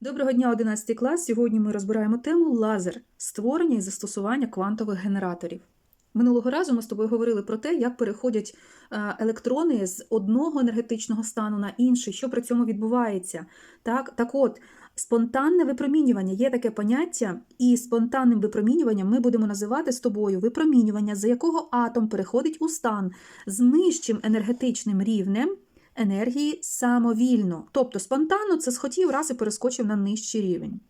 Доброго дня, 11 клас. Сьогодні ми розбираємо тему лазер створення і застосування квантових генераторів. Минулого разу ми з тобою говорили про те, як переходять е, електрони з одного енергетичного стану на інший, що при цьому відбувається. Так, так от, спонтанне випромінювання є таке поняття, і спонтанним випромінюванням ми будемо називати з тобою випромінювання, за якого атом переходить у стан з нижчим енергетичним рівнем енергії самовільно. Тобто спонтанно це схотів раз і перескочив на нижчий рівень.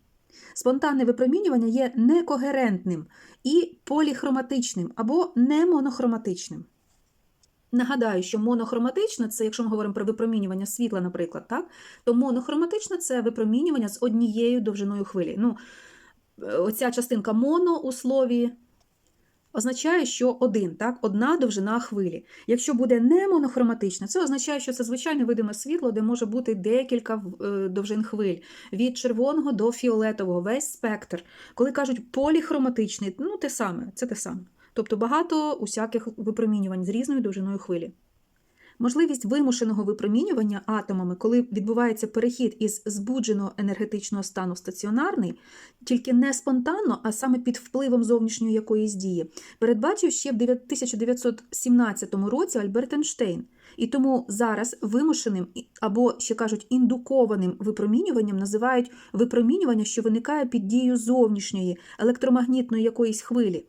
Спонтанне випромінювання є некогерентним і поліхроматичним або немонохроматичним. Нагадаю, що монохроматичне це, якщо ми говоримо про випромінювання світла, наприклад, так, то монохроматичне це випромінювання з однією довжиною хвилі. Ну, оця частинка моно у слові означає, що один, так, одна довжина хвилі. Якщо буде не монохроматичне, це означає, що це звичайне видиме світло, де може бути декілька е, довжин хвиль, від червоного до фіолетового, весь спектр. Коли кажуть поліхроматичний, ну те саме, це те саме. Тобто багато усяких випромінювань з різною довжиною хвилі. Можливість вимушеного випромінювання атомами, коли відбувається перехід із збудженого енергетичного стану в стаціонарний, тільки не спонтанно, а саме під впливом зовнішньої якоїсь дії, передбачив ще в 1917 році Альберт Ейнштейн. І тому зараз вимушеним або ще кажуть індукованим випромінюванням називають випромінювання, що виникає під дією зовнішньої електромагнітної якоїсь хвилі.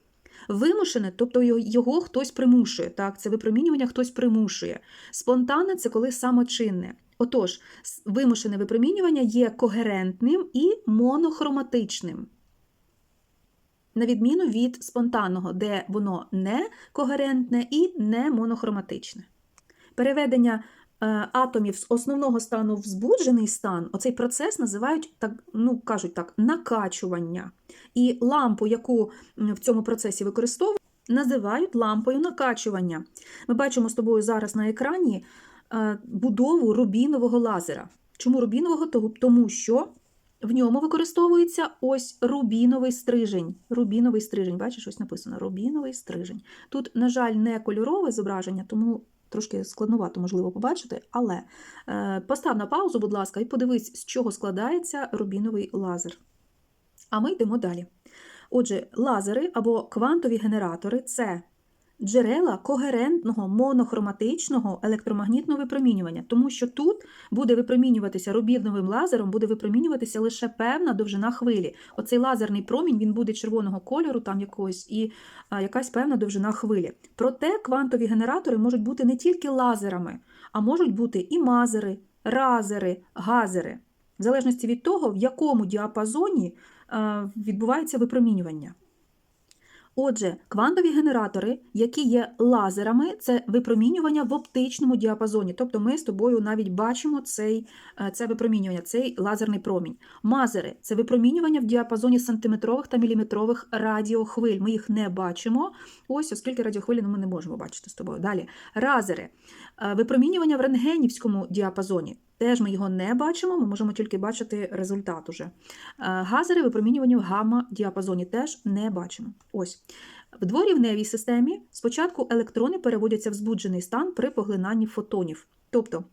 Вимушене, тобто його хтось примушує. Так, Це випромінювання хтось примушує. Спонтанне це коли самочинне. Отож, вимушене випромінювання є когерентним і монохроматичним. На відміну від спонтанного, де воно не когерентне і не монохроматичне. Переведення атомів з основного стану в збуджений стан, оцей процес називають так, ну кажуть так, накачування. І лампу, яку в цьому процесі використовують, називають лампою накачування. Ми бачимо з тобою зараз на екрані е, будову рубінового лазера. Чому рубінового? Тому що в ньому використовується ось рубіновий стрижень. Рубіновий стрижень, бачиш, ось написано рубіновий стрижень. Тут, на жаль, не кольорове зображення, тому трошки складновато, можливо, побачити, але е, постав на паузу, будь ласка, і подивись, з чого складається рубіновий лазер. А ми йдемо далі. Отже, лазери або квантові генератори це джерела когерентного монохроматичного електромагнітного випромінювання, тому що тут буде випромінюватися рубіновим лазером, буде випромінюватися лише певна довжина хвилі. Оцей лазерний промінь він буде червоного кольору, там якогось, і якась певна довжина хвилі. Проте квантові генератори можуть бути не тільки лазерами, а можуть бути і мазери, разери, газери, в залежності від того, в якому діапазоні відбувається випромінювання. Отже, квантові генератори, які є лазерами, це випромінювання в оптичному діапазоні. Тобто ми з тобою навіть бачимо цей, це випромінювання, цей лазерний промінь. Мазери це випромінювання в діапазоні сантиметрових та міліметрових радіохвиль. Ми їх не бачимо, ось, оскільки радіохвилі ми не можемо бачити з тобою. Далі. Разери випромінювання в рентгенівському діапазоні. Теж ми його не бачимо, ми можемо тільки бачити результат уже. Газери випромінювання в гамма-діапазоні теж не бачимо. Ось. В дворівневій системі спочатку електрони переводяться в збуджений стан при поглинанні фотонів. Тобто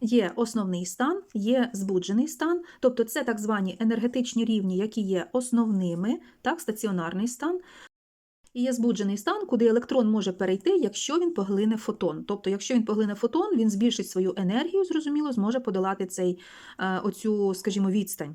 є основний стан, є збуджений стан, тобто це так звані енергетичні рівні, які є основними, так, стаціонарний стан. І є збуджений стан, куди електрон може перейти, якщо він поглине фотон. Тобто, якщо він поглине фотон, він збільшить свою енергію, зрозуміло, зможе подолати цей, е, оцю, скажімо, відстань.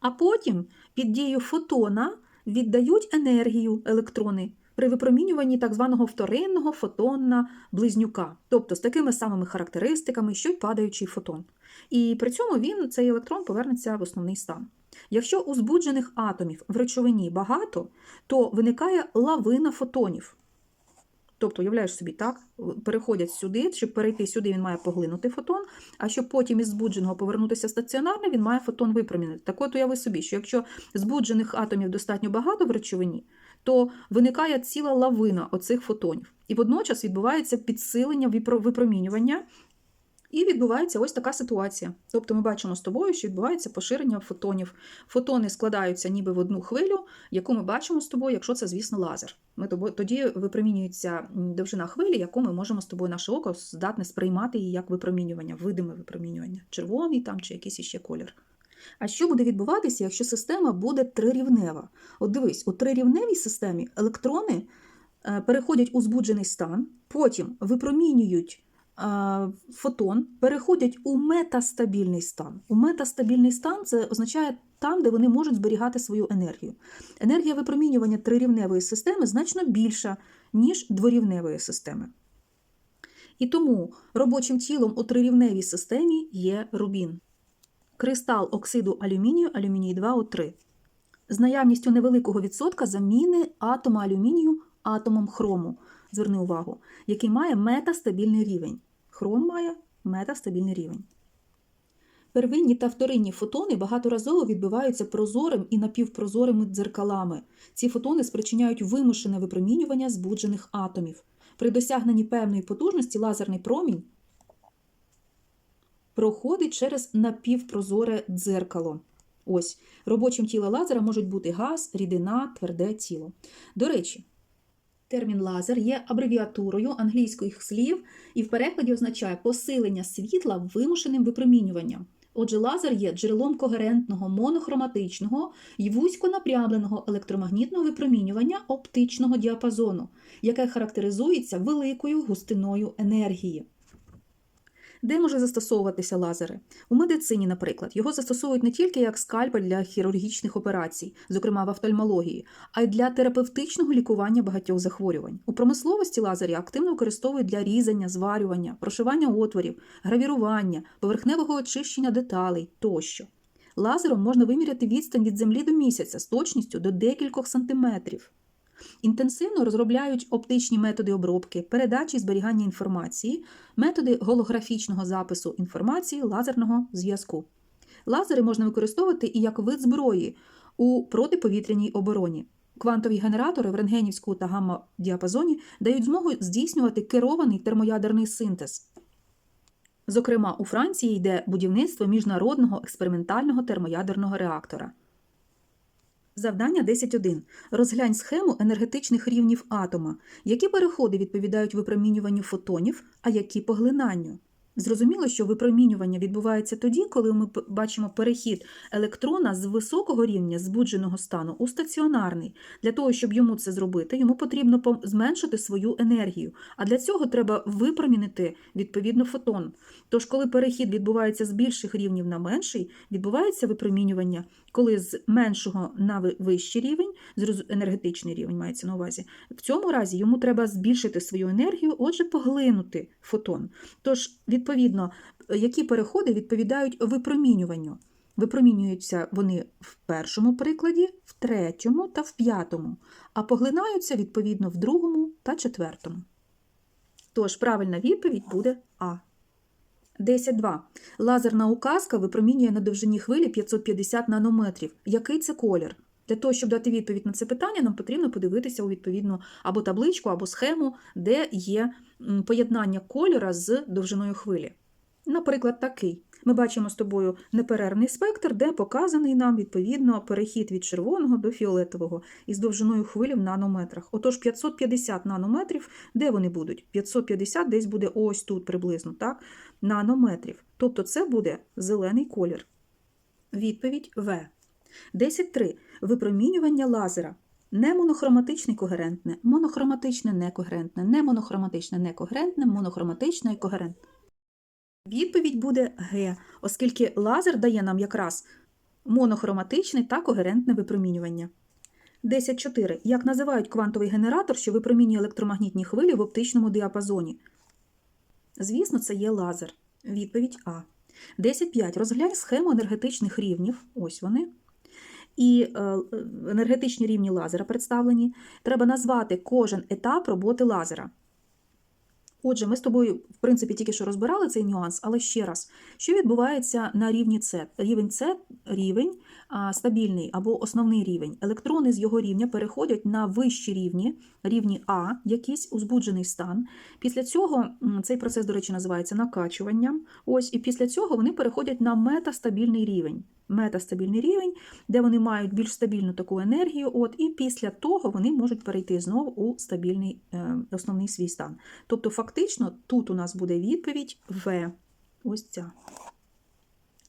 А потім під дією фотона віддають енергію електрони при випромінюванні так званого вторинного фотонна близнюка, тобто з такими самими характеристиками, що й падаючий фотон. І при цьому він, цей електрон, повернеться в основний стан. Якщо у збуджених атомів в речовині багато, то виникає лавина фотонів. Тобто, уявляєш собі, так, переходять сюди, щоб перейти сюди, він має поглинути фотон, а щоб потім із збудженого повернутися стаціонарно, він має фотон випромінити. Так от уяви собі, що якщо збуджених атомів достатньо багато в речовині, то виникає ціла лавина оцих фотонів. І водночас відбувається підсилення випромінювання І відбувається ось така ситуація. Тобто ми бачимо з тобою, що відбувається поширення фотонів. Фотони складаються ніби в одну хвилю, яку ми бачимо з тобою, якщо це, звісно, лазер. Ми тоді випромінюється довжина хвилі, яку ми можемо з тобою наше око здатне сприймати її як випромінювання, видиме випромінювання, червоний там чи якийсь іще колір. А що буде відбуватися, якщо система буде трирівнева? От дивись, у трирівневій системі електрони е, переходять у збуджений стан, потім випромінюють фотон, переходять у метастабільний стан. У метастабільний стан це означає там, де вони можуть зберігати свою енергію. Енергія випромінювання трирівневої системи значно більша, ніж дворівневої системи. І тому робочим тілом у трирівневій системі є рубін. Кристал оксиду алюмінію, алюміній 2О3. З наявністю невеликого відсотка заміни атома алюмінію атомом хрому. Зверни увагу, який має метастабільний рівень. Хром має метастабільний рівень. Первинні та вторинні фотони багаторазово відбиваються прозорим і напівпрозорими дзеркалами. Ці фотони спричиняють вимушене випромінювання збуджених атомів. При досягненні певної потужності лазерний промінь проходить через напівпрозоре дзеркало. Ось, робочим тіла лазера можуть бути газ, рідина, тверде тіло. До речі, термін лазер є абревіатурою англійських слів і в перекладі означає посилення світла вимушеним випромінюванням. Отже, лазер є джерелом когерентного, монохроматичного і вузьконапрямленого електромагнітного випромінювання оптичного діапазону, яке характеризується великою густиною енергії. Де може застосовуватися лазери? У медицині, наприклад, його застосовують не тільки як скальпель для хірургічних операцій, зокрема в офтальмології, а й для терапевтичного лікування багатьох захворювань. У промисловості лазері активно використовують для різання, зварювання, прошивання отворів, гравірування, поверхневого очищення деталей тощо. Лазером можна виміряти відстань від землі до місяця з точністю до декількох сантиметрів. Інтенсивно розробляють оптичні методи обробки, передачі і зберігання інформації, методи голографічного запису інформації, лазерного зв'язку. Лазери можна використовувати і як вид зброї у протиповітряній обороні. Квантові генератори в рентгенівську та гамма-діапазоні дають змогу здійснювати керований термоядерний синтез. Зокрема, у Франції йде будівництво міжнародного експериментального термоядерного реактора. Завдання 10.1. Розглянь схему енергетичних рівнів атома. Які переходи відповідають випромінюванню фотонів, а які поглинанню? Зрозуміло, що випромінювання відбувається тоді, коли ми бачимо перехід електрона з високого рівня збудженого стану у стаціонарний. Для того, щоб йому це зробити, йому потрібно зменшити свою енергію. А для цього треба випромінити відповідно фотон. Тож, коли перехід відбувається з більших рівнів на менший, відбувається випромінювання, коли з меншого на вищий рівень, енергетичний рівень мається на увазі, в цьому разі йому треба збільшити свою енергію, отже, поглинути фотон. Тож, відповідно, які переходи відповідають випромінюванню? Випромінюються вони в першому прикладі, в третьому та в п'ятому, а поглинаються відповідно в другому та четвертому. Тож правильна відповідь буде А. 10.2. Лазерна указка випромінює на довжині хвилі 550 нанометрів. Який це колір? Для того, щоб дати відповідь на це питання, нам потрібно подивитися у відповідну або табличку, або схему, де є поєднання кольора з довжиною хвилі. Наприклад, такий. Ми бачимо з тобою неперервний спектр, де показаний нам відповідно перехід від червоного до фіолетового із довжиною хвилі в нанометрах. Отож, 550 нанометрів, де вони будуть? 550 десь буде ось тут приблизно, так? Нанометрів. Тобто це буде зелений колір. Відповідь В. 10.3. Випромінювання лазера. Не монохроматичне когерентне, монохроматичне некогерентне, не монохроматичне некогерентне, монохроматичне і когерентне. Відповідь буде Г, оскільки лазер дає нам якраз монохроматичне та когерентне випромінювання. 10.4. Як називають квантовий генератор, що випромінює електромагнітні хвилі в оптичному діапазоні? Звісно, це є лазер. Відповідь А. 10.5. Розглянь схему енергетичних рівнів. Ось вони. І е, енергетичні рівні лазера представлені. Треба назвати кожен етап роботи лазера. Отже, ми з тобою, в принципі, тільки що розбирали цей нюанс, але ще раз, що відбувається на рівні С? Рівень С рівень а, стабільний або основний рівень. Електрони з його рівня переходять на вищі рівні, рівні А, якийсь узбуджений стан. Після цього цей процес, до речі, називається накачуванням. Ось, і після цього вони переходять на метастабільний рівень. Метастабільний рівень, де вони мають більш стабільну таку енергію, от, і після того вони можуть перейти знову у стабільний е, основний свій стан. Тобто, фактично, тут у нас буде відповідь В. Ось ця.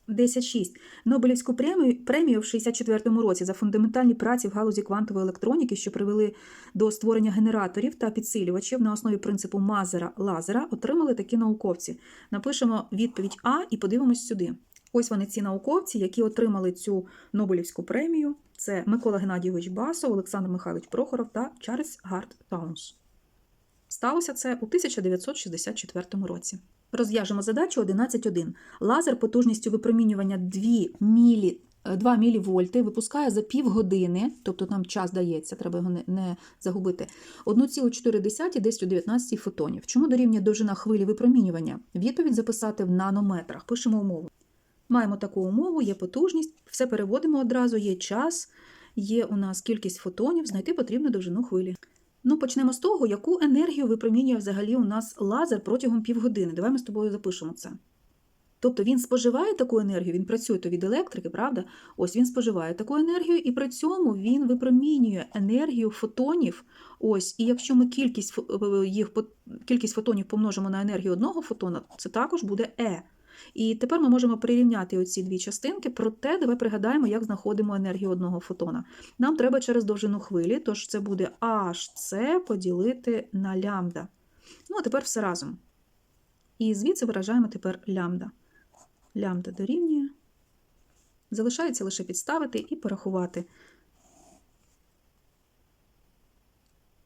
10.6. Нобелівську премію, премію в 64-му році за фундаментальні праці в галузі квантової електроніки, що привели до створення генераторів та підсилювачів на основі принципу Мазера-Лазера, отримали такі науковці. Напишемо відповідь А і подивимось сюди. Ось вони ці науковці, які отримали цю Нобелівську премію. Це Микола Геннадійович Басов, Олександр Михайлович Прохоров та Чарльз Гарт Таунс. Сталося це у 1964 році. Розв'яжемо задачу 11.1. Лазер потужністю випромінювання 2 мілі 2 мілівольти випускає за півгодини, тобто нам час дається, треба його не, не загубити, 1,4 десь у 19 фотонів. Чому дорівнює довжина хвилі випромінювання? Відповідь записати в нанометрах. Пишемо умову. Маємо таку умову, є потужність, все переводимо одразу, є час, є у нас кількість фотонів, знайти потрібну довжину хвилі. Ну, почнемо з того, яку енергію випромінює взагалі у нас лазер протягом півгодини. Давай ми з тобою запишемо це. Тобто він споживає таку енергію, він працює то від електрики, правда? Ось він споживає таку енергію, і при цьому він випромінює енергію фотонів. Ось, і якщо ми кількість їх кількість фотонів помножимо на енергію одного фотона, це також буде Е. І тепер ми можемо прирівняти оці дві частинки, проте давай пригадаємо, як знаходимо енергію одного фотона. Нам треба через довжину хвилі, тож це буде HC поділити на лямбда. Ну, а тепер все разом. І звідси виражаємо тепер лямбда. Лямбда дорівнює. Залишається лише підставити і порахувати.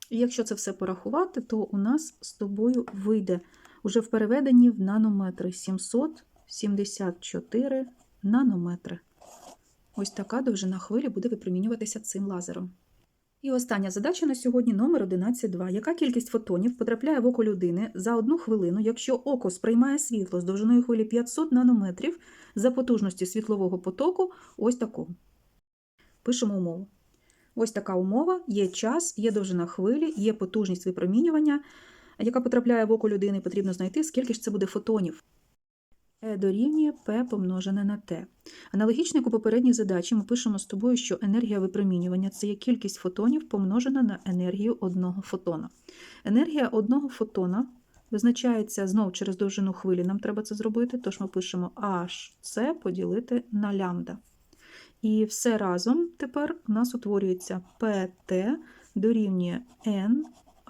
І якщо це все порахувати, то у нас з тобою вийде уже в переведенні в нанометри 774 нанометри. Ось така довжина хвилі буде випромінюватися цим лазером. І остання задача на сьогодні номер 11.2. Яка кількість фотонів потрапляє в око людини за одну хвилину, якщо око сприймає світло з довжиною хвилі 500 нанометрів за потужністю світлового потоку ось таку. Пишемо умову. Ось така умова, є час, є довжина хвилі, є потужність випромінювання, яка потрапляє в око людини, потрібно знайти, скільки ж це буде фотонів. Е дорівнює P помножене на T. Аналогічно, як у попередній задачі, ми пишемо з тобою, що енергія випромінювання це є кількість фотонів помножена на енергію одного фотона. Енергія одного фотона визначається знов через довжину хвилі, нам треба це зробити, тож ми пишемо HC поділити на лямбда. І все разом тепер у нас утворюється PT дорівнює N,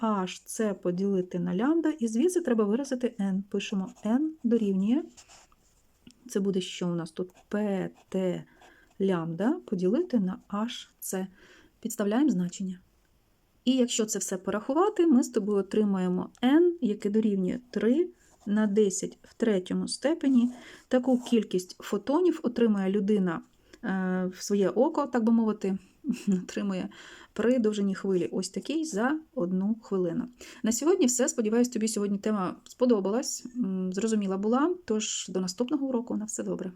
HC поділити на лямбда, і звідси треба виразити N. Пишемо N дорівнює. Це буде що у нас тут PT лямбда поділити на HC. Підставляємо значення. І якщо це все порахувати, ми з тобою отримаємо n, яке дорівнює 3 на 10 в третьому степені. Таку кількість фотонів отримає людина е, в своє око, так би мовити, отримує при довжині хвилі ось такий за одну хвилину. На сьогодні все. Сподіваюсь, тобі сьогодні тема сподобалась, зрозуміла була. Тож до наступного уроку на все добре.